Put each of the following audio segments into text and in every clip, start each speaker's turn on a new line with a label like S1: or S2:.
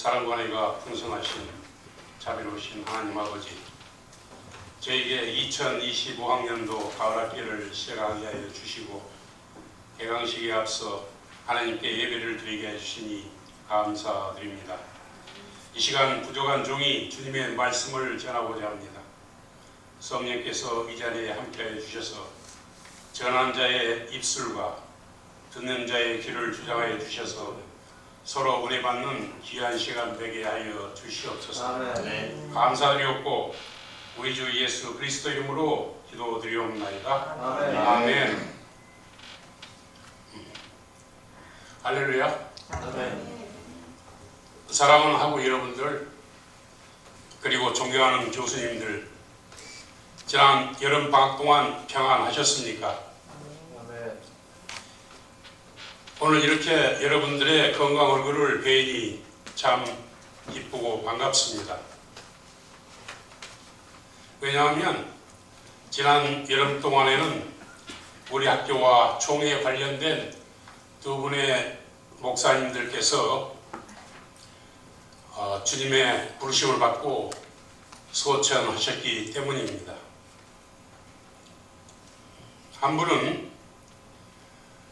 S1: 사랑과 은혜가 풍성하신 자비로우신 하나님 아버지 저에게 2025학년도 가을학기를 시작하게 하여 주시고 개강식에 앞서 하나님께 예배를 드리게 해주시니 감사드립니다. 이 시간 부족한 종이 주님의 말씀을 전하고자 합니다. 성령께서 이 자리에 함께하여 주셔서 전한 자의 입술과 듣는 자의 귀를 주장하여 주셔서 서로 은혜 받는 귀한 시간 되게 하여 주시옵소서.
S2: 아멘.
S1: 감사드리옵고 우리 주 예수 그리스도 이름으로 기도드리옵나이다.
S2: 아멘.
S1: 아멘. 할렐루야.
S2: 아멘.
S1: 사랑하는 하고 여러분들 그리고 존경하는 교수님들 지난 여름 방학 동안 평안하셨습니까?
S2: 아멘.
S1: 오늘 이렇게 여러분들의 건강 얼굴을 뵈니 참 기쁘고 반갑습니다. 왜냐하면 지난 여름 동안에는 우리 학교와 총회에 관련된 두 분의 목사님들께서 어, 주님의 부르심을 받고 소천하셨기 때문입니다. 한 분은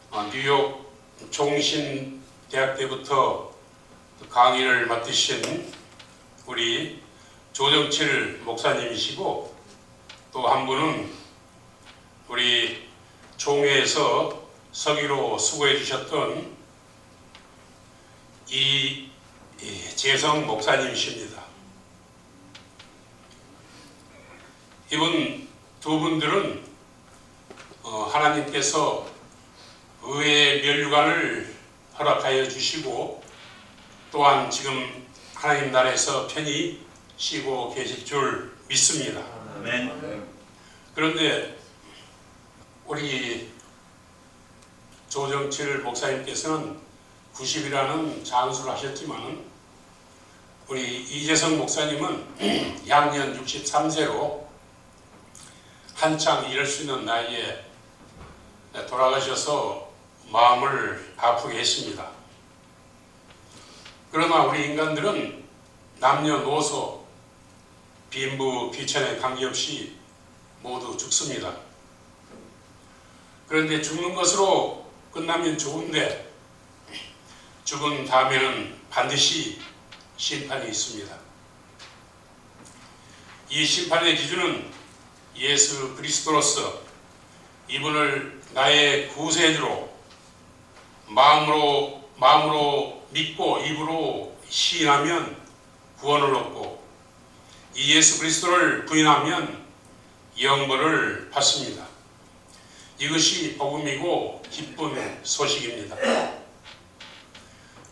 S1: 어, 뉴욕 종신 대학 때부터 강의를 맡으신 우리 조정칠 목사님이시고 또 한 분은 우리 총회에서 서기로 수고해 주셨던 이이 재성 목사님이십니다. 이분 두 분들은 어, 하나님께서 의회의 면류관을 허락하여 주시고 또한 지금 하나님 나라에서 편히 쉬고 계실 줄 믿습니다.
S2: 아멘.
S1: 그런데 우리 조정칠 목사님께서는 90이라는 장수를 하셨지만 우리 이재성 목사님은 양년 63세로 한창 일할 수 있는 나이에 돌아가셔서 마음을 아프게 했습니다. 그러나 우리 인간들은 남녀노소 빈부 귀천에 관계없이 모두 죽습니다. 그런데 죽는 것으로 끝나면 좋은데 죽은 다음에는 반드시 심판이 있습니다. 이 심판의 기준은 예수 그리스도로서 이분을 나의 구세주로 마음으로 마음으로 믿고 입으로 시인하면 구원을 얻고 이 예수 그리스도를 부인하면 영벌을 받습니다. 이것이 복음이고 기쁜 소식입니다.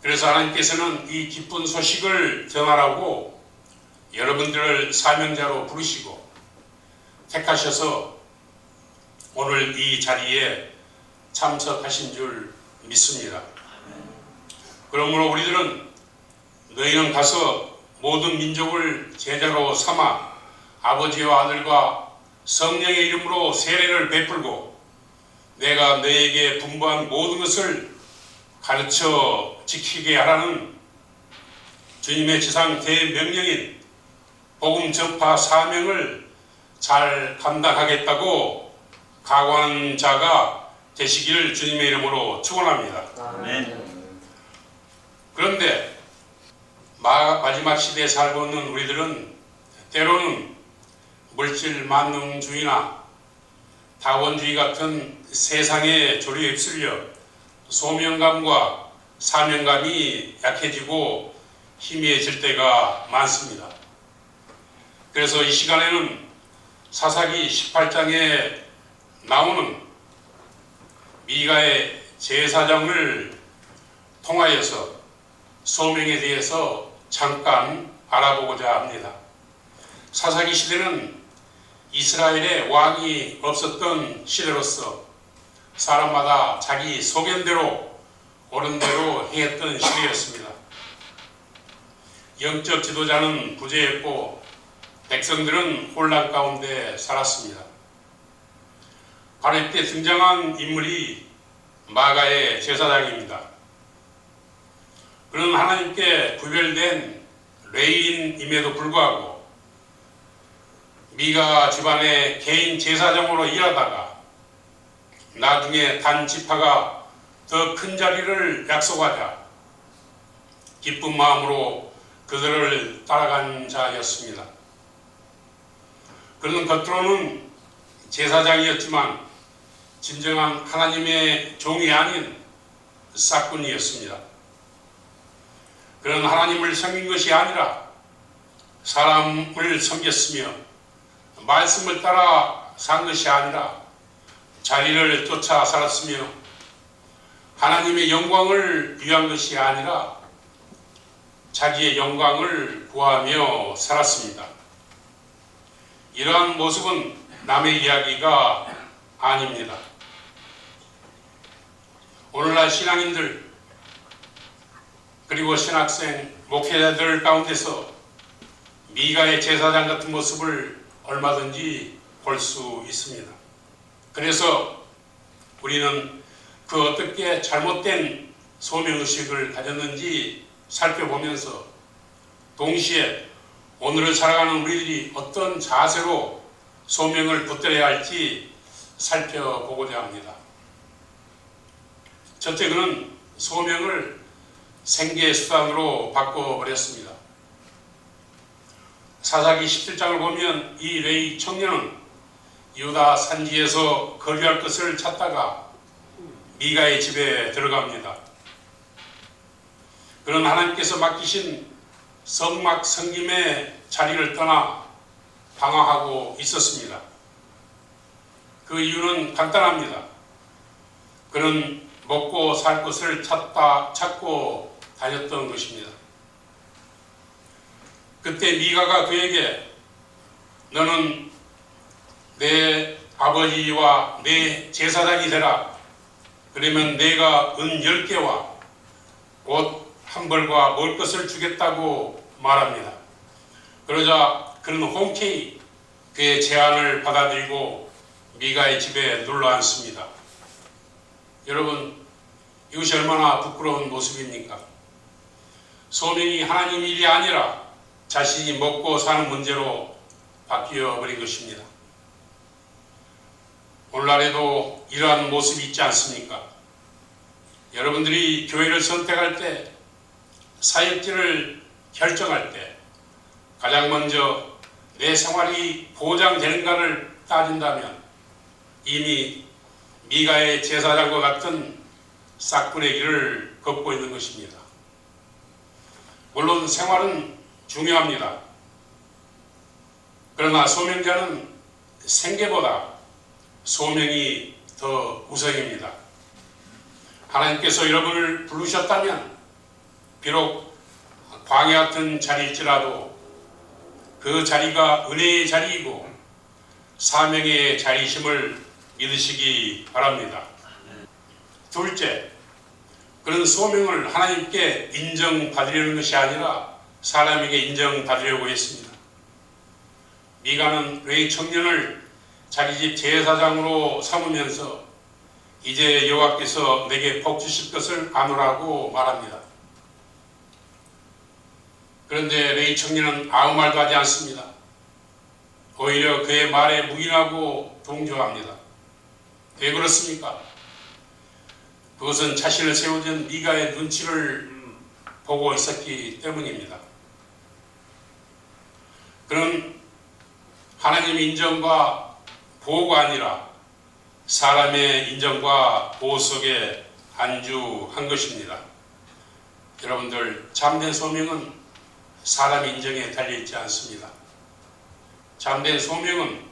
S1: 그래서 하나님께서는 이 기쁜 소식을 전하라고 여러분들을 사명자로 부르시고 택하셔서 오늘 이 자리에 참석하신 줄 믿습니다. 그러므로 우리들은 너희는 가서 모든 민족을 제자로 삼아 아버지와 아들과 성령의 이름으로 세례를 베풀고 내가 너에게 분부한 모든 것을 가르쳐 지키게 하라는 주님의 지상 대명령인 복음 전파 사명을 잘 감당하겠다고 각오하는 자가 되시기를 주님의 이름으로 축원합니다. 그런데 마, 마지막 시대에 살고 있는 우리들은 때로는 물질 만능주의나 다원주의 같은 세상의 조류에 휩쓸려 소명감과 사명감이 약해지고 희미해질 때가 많습니다. 그래서 이 시간에는 사사기 18장에 나오는 미가의 제사장을 통하여서 소명에 대해서 잠깐 알아보고자 합니다. 사사기 시대는 이스라엘에 왕이 없었던 시대로서 사람마다 자기 소견대로 옳은 대로 행했던 시대였습니다. 영적 지도자는 부재했고 백성들은 혼란 가운데 살았습니다. 바로 이때 등장한 인물이 마가의 제사장입니다. 그는 하나님께 구별된 레인임에도 불구하고 미가 집안의 개인 제사장으로 일하다가 나중에 단 지파가 더 큰 자리를 약속하자 기쁜 마음으로 그들을 따라간 자였습니다. 그는 겉으로는 제사장이었지만 진정한 하나님의 종이 아닌 싹군이었습니다. 그는 하나님을 섬긴 것이 아니라 사람을 섬겼으며 말씀을 따라 산 것이 아니라 자리를 쫓아 살았으며 하나님의 영광을 위한 것이 아니라 자기의 영광을 구하며 살았습니다. 이러한 모습은 남의 이야기가 아닙니다. 오늘날 신앙인들 그리고 신학생 목회자들 가운데서 미가의 제사장 같은 모습을 얼마든지 볼 수 있습니다. 그래서 우리는 그 어떻게 잘못된 소명의식을 가졌는지 살펴보면서 동시에 오늘을 살아가는 우리들이 어떤 자세로 소명을 붙들어야 할지 살펴보고자 합니다. 첫째 그는 소명을 생계 수단으로 바꿔버렸습니다. 사사기 17장을 보면 이 레이 청년은 유다 산지에서 거류할 것을 찾다가 미가의 집에 들어갑니다. 그는 하나님께서 맡기신 성막 성김의 자리를 떠나 방황하고 있었습니다. 그 이유는 간단합니다. 그는 먹고 살 것을 찾다 찾고 다녔던 것입니다. 그때 미가가 그에게 너는 내 아버지와 내 제사장이 되라. 그러면 내가 은열 개와 옷 한 벌과 먹을 것을 주겠다고 말합니다. 그러자 그는 홍케이 그의 제안을 받아들이고 미가의 집에 눌러 앉습니다. 여러분 이것이 얼마나 부끄러운 모습입니까? 소명이 하나님 일이 아니라 자신이 먹고 사는 문제로 바뀌어 버린 것입니다. 오늘날에도 이러한 모습이 있지 않습니까? 여러분들이 교회를 선택할 때, 사역지를 결정할 때, 가장 먼저 내 생활이 보장되는가를 따진다면 이미 미가의 제사장과 같은 싹군의 길을 걷고 있는 것입니다. 물론 생활은 중요합니다. 그러나 소명자는 생계보다 소명이 더 우선입니다. 하나님께서 여러분을 부르셨다면 비록 광야 같은 자리일지라도 그 자리가 은혜의 자리이고 사명의 자리심을 믿으시기 바랍니다. 둘째, 그런 소명을 하나님께 인정받으려는 것이 아니라 사람에게 인정받으려고 했습니다. 미가는 왜 청년을 자기 집 제사장으로 삼으면서 이제 여호와께서 내게 복 주실 것을 아노라고 말합니다. 그런데 레이 청년은 아무 말도 하지 않습니다. 오히려 그의 말에 묵인하고 동조합니다. 왜 그렇습니까? 그것은 자신을 세워준 미가의 눈치를 보고 있었기 때문입니다. 그는 하나님의 인정과 보호가 아니라 사람의 인정과 보호 속에 안주한 것입니다. 여러분들 참된 소명은 사람 인정에 달려 있지 않습니다. 참된 소명은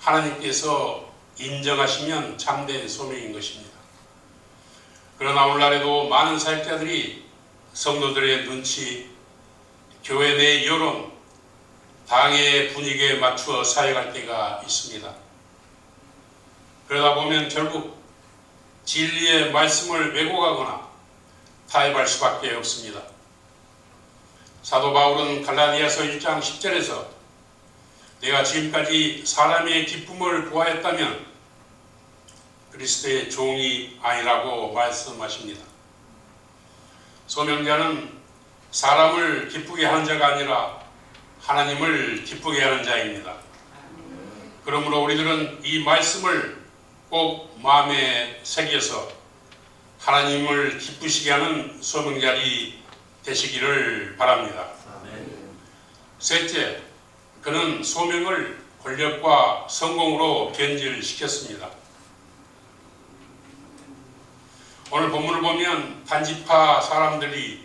S1: 하나님께서 인정하시면 참된 소명인 것입니다. 그러나 오늘날에도 많은 사역자들이 성도들의 눈치, 교회 내 여론, 당의 분위기에 맞추어 사역할 때가 있습니다. 그러다 보면 결국 진리의 말씀을 왜곡하거나 타협할 수밖에 없습니다. 사도 바울은 갈라디아서 1장 10절에서 내가 지금까지 사람의 기쁨을 구하였다면 그리스도의 종이 아니라고 말씀하십니다. 소명자는 사람을 기쁘게 하는 자가 아니라 하나님을 기쁘게 하는 자입니다. 그러므로 우리들은 이 말씀을 꼭 마음에 새겨서 하나님을 기쁘시게 하는 소명자리 되시기를 바랍니다. 셋째, 그는 소명을 권력과 성공으로 변질시켰습니다. 오늘 본문을 보면 단지파 사람들이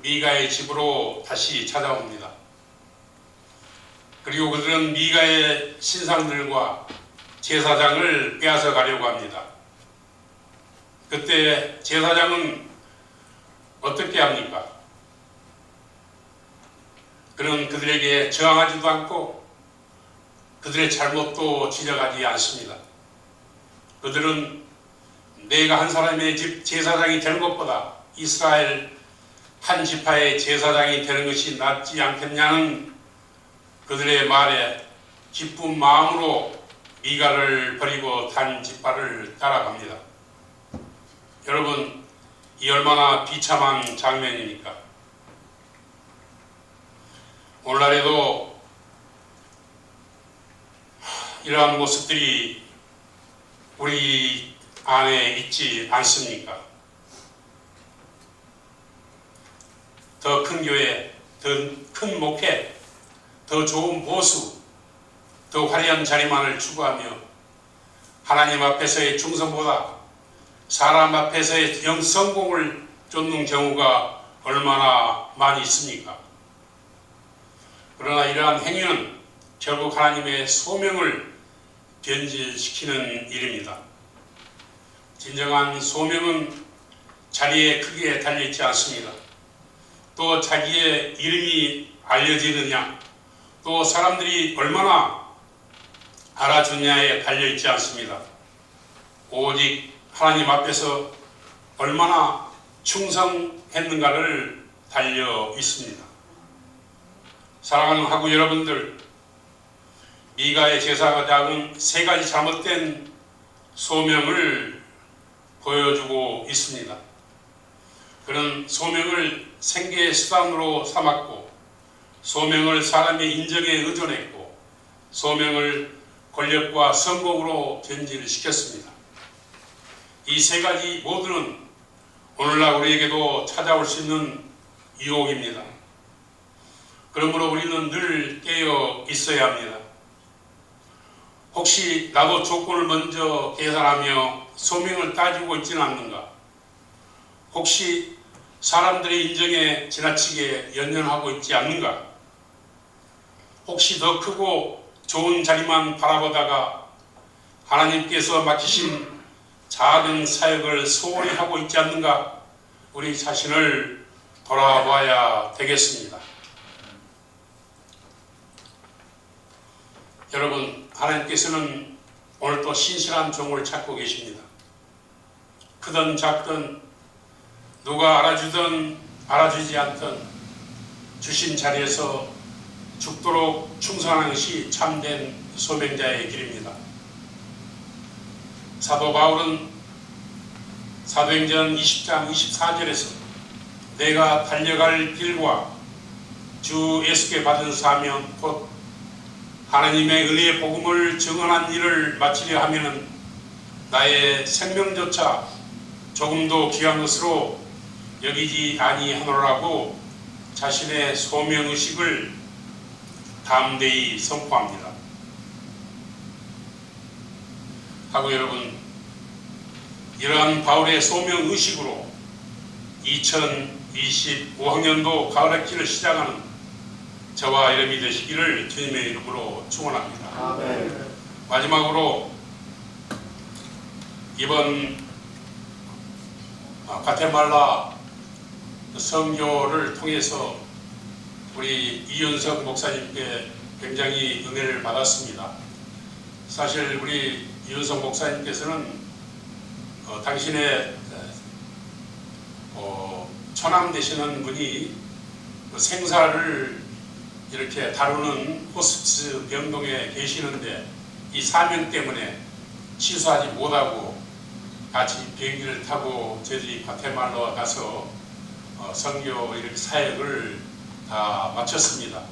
S1: 미가의 집으로 다시 찾아옵니다. 그리고 그들은 미가의 신상들과 제사장을 빼앗아 가려고 합니다. 그때 제사장은 어떻게 합니까? 그는 그들에게 저항하지도 않고 그들의 잘못도 지적하지 않습니다. 그들은 내가 한 사람의 집 제사장이 되는 것보다 이스라엘 한 지파의 제사장이 되는 것이 낫지 않겠냐는 그들의 말에 기쁜 마음으로 미가를 버리고 단 지파를 따라갑니다. 여러분, 이 얼마나 비참한 장면입니까? 오늘날에도 이러한 모습들이 우리 안에 있지 않습니까? 더 큰 교회, 더 큰 목회, 더 좋은 보수, 더 화려한 자리만을 추구하며 하나님 앞에서의 충성보다 사람 앞에서의 영성공을 쫓는 경우가 얼마나 많이 있습니까? 그러나 이러한 행위는 결국 하나님의 소명을 변질시키는 일입니다. 진정한 소명은 자리의 크기에 달려있지 않습니다. 또 자기의 이름이 알려지느냐, 또 사람들이 얼마나 알아주냐에 달려있지 않습니다. 오직 하나님 앞에서 얼마나 충성했는가를 달려 있습니다. 사랑하는 하구 여러분들, 미가의 제사장은 세 가지 잘못된 소명을 보여주고 있습니다. 그는 소명을 생계의 수단으로 삼았고, 소명을 사람의 인정에 의존했고, 소명을 권력과 성공으로 변질시켰습니다. 이 세 가지 모두는 오늘날 우리에게도 찾아올 수 있는 유혹입니다. 그러므로 우리는 늘 깨어 있어야 합니다. 혹시 나도 조건을 먼저 계산하며 소명을 따지고 있지는 않는가? 혹시 사람들의 인정에 지나치게 연연하고 있지 않는가? 혹시 더 크고 좋은 자리만 바라보다가 하나님께서 맡기신 작은 사역을 소홀히 하고 있지 않는가? 우리 자신을 돌아봐야 되겠습니다. 여러분, 하나님께서는 오늘 또 신실한 종을 찾고 계십니다. 크든 작든 누가 알아주든 알아주지 않든 주신 자리에서 죽도록 충성하는 것이 참된 소명자의 길입니다. 사도 바울은 사도행전 20장 24절에서 내가 달려갈 길과 주 예수께 받은 사명 곧 하나님의 은혜의 복음을 증언한 일을 마치려 하면은 나의 생명조차 조금도 귀한 것으로 여기지 아니하노라고 자신의 소명 의식을 담대히 선포합니다. 하고 여러분 이러한 바울의 소명 의식으로 2025학년도 가을 학기를 시작하는 저와 이름이 되시기를 주님의 이름으로 축원합니다.
S2: 아멘.
S1: 마지막으로 이번 아, 가테말라 선교를 통해서 우리 이윤석 목사님께 굉장히 은혜를 받았습니다. 사실 우리 이윤석 목사님께서는 어, 당신의 어, 처남 되시는 분이 그 생사를 이렇게 다루는 호스피스 병동에 계시는데 이 사명 때문에 취소하지 못하고 같이 비행기를 타고 저희들이 과테말라 가서 어, 선교 이렇게 사역을 다 마쳤습니다.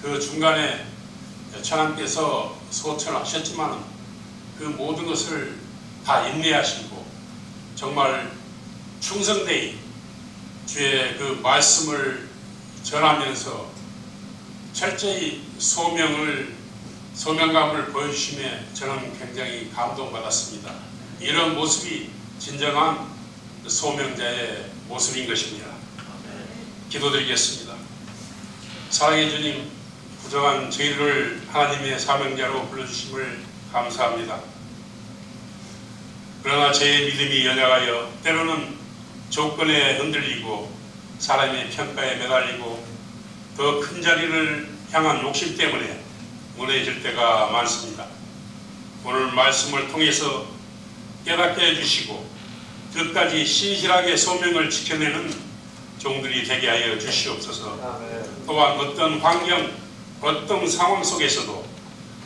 S1: 그 중간에 천안께서 소천하셨지만 그 모든 것을 다 인내하시고 정말 충성되이 주의 그 말씀을 전하면서 철저히 소명을 소명감을 보여주심에 저는 굉장히 감동받았습니다. 이런 모습이 진정한 소명자의 모습인 것입니다. 기도드리겠습니다. 사랑의 주님, 부정한 저희를 하나님의 사명자로 불러주심을 감사합니다. 그러나 제 믿음이 연약하여 때로는 조건에 흔들리고 사람의 평가에 매달리고 더 큰 자리를 향한 욕심 때문에 무너질 때가 많습니다. 오늘 말씀을 통해서 깨닫게 해주시고 끝까지 신실하게 소명을 지켜내는 종들이 되게 하여 주시옵소서.
S2: 아멘.
S1: 또한 어떤 환경, 어떤 상황 속에서도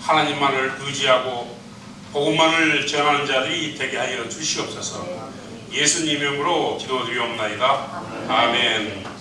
S1: 하나님만을 의지하고 복음만을 전하는 자들이 되게 하여 주시옵소서. 예수님 이름으로 기도드리옵나이다. 아멘.